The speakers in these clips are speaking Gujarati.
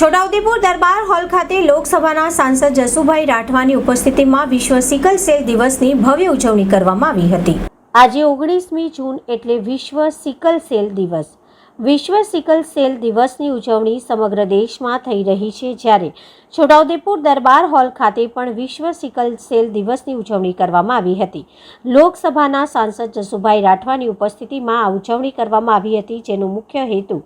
છોટાઉદેપુર દરબાર હોલ ખાતે લોકસભાના સાંસદ જસુભાઈ રાઠવાની ઉપસ્થિતિમાં વિશ્વ સિકલ સેલ દિવસની ભવ્ય ઉજવણી કરવામાં આવી હતી. આજે ઓગણીસમી જૂન એટલે વિશ્વ સિકલ સેલ દિવસ. વિશ્વ સિકલ સેલ દિવસની ઉજવણી સમગ્ર દેશમાં થઈ રહી છે જ્યારે છોટાઉદેપુર દરબાર હોલ ખાતે પણ વિશ્વ સિકલ સેલ દિવસની ઉજવણી કરવામાં આવી હતી. લોકસભાના સાંસદ જસુભાઈ રાઠવાની ઉપસ્થિતિમાં આ ઉજવણી કરવામાં આવી હતી, જેનો મુખ્ય હેતુ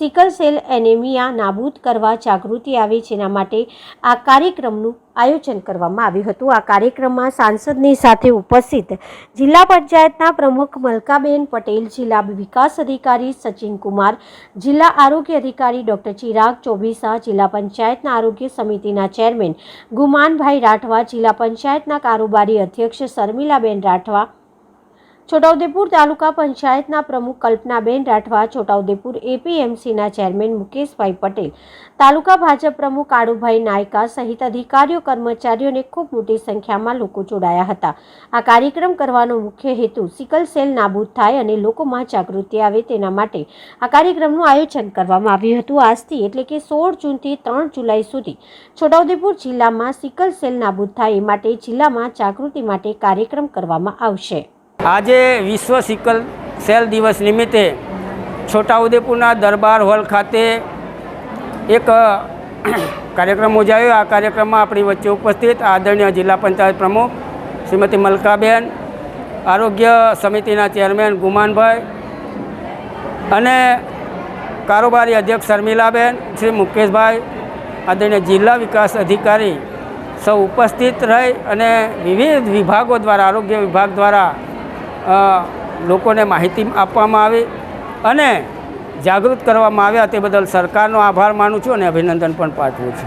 સિકલ સેલ એનેમિયા નાબૂદ કરવા જાગૃતિ આવે, જેના માટે આ કાર્યક્રમનું આયોજન કરવામાં આવ્યું હતું. આ કાર્યક્રમમાં સાંસદની સાથે ઉપસ્થિત જિલ્લા પંચાયતના પ્રમુખ મલકાબેન પટેલ, જિલ્લા વિકાસ અધિકારી સચિન કુમાર, જિલ્લા આરોગ્ય અધિકારી ડોક્ટર ચિરાગ ચોબીસા, જિલ્લા પંચાયતના આરોગ્ય સમિતિના ચેરમેન ગુમાનભાઈ રાઠવા, જિલ્લા પંચાયતના કારોબારી અધ્યક્ષ શર્મિલાબેન રાઠવા છોટાઉદેપુર તાલુકા પંચાયતના પ્રમુખ કલ્પનાબેન રાઠવા, છોટાઉદેપુર એપીએમસીના ચેરમેન મુકેશભાઈ પટેલ, તાલુકા ભાજપ પ્રમુખ કાળુભાઈ નાયકા સહિત અધિકારીઓ, કર્મચારીઓને ખૂબ મોટી સંખ્યામાં લોકો જોડાયા હતા. આ કાર્યક્રમ કરવાનો મુખ્ય હેતુ સિકલ સેલ નાબૂદ થાય અને લોકોમાં જાગૃતિ આવે તેના માટે આ કાર્યક્રમનું આયોજન કરવામાં આવ્યું હતું. આજથી એટલે કે સોળ જૂનથી ત્રણ જુલાઈ સુધી છોટાઉદેપુર જિલ્લામાં સિકલ સેલ નાબૂદ થાય એ માટે જિલ્લામાં જાગૃતિ માટે કાર્યક્રમ કરવામાં આવશે. આજે વિશ્વ સિકલ સેલ દિવસ નિમિત્તે છોટાઉદેપુરના દરબાર હોલ ખાતે એક કાર્યક્રમ યોજાયો. આ કાર્યક્રમમાં આપણી વચ્ચે ઉપસ્થિત આદરણીય જિલ્લા પંચાયત પ્રમુખ શ્રીમતી મલકાબેન, આરોગ્ય સમિતિના ચેરમેન ગુમાનભાઈ અને કારોબારી અધ્યક્ષ શર્મિલાબેન, શ્રી મુકેશભાઈ, આદરણીય જિલ્લા વિકાસ અધિકારી સૌ ઉપસ્થિત રહી અને વિવિધ વિભાગો દ્વારા, આરોગ્ય વિભાગ દ્વારા લોકોને માહિતી આપવામાં આવી અને જાગૃત કરવામાં આવ્યા તે બદલ સરકારનો આભાર માનું છું અને અભિનંદન પણ પાઠવું છું.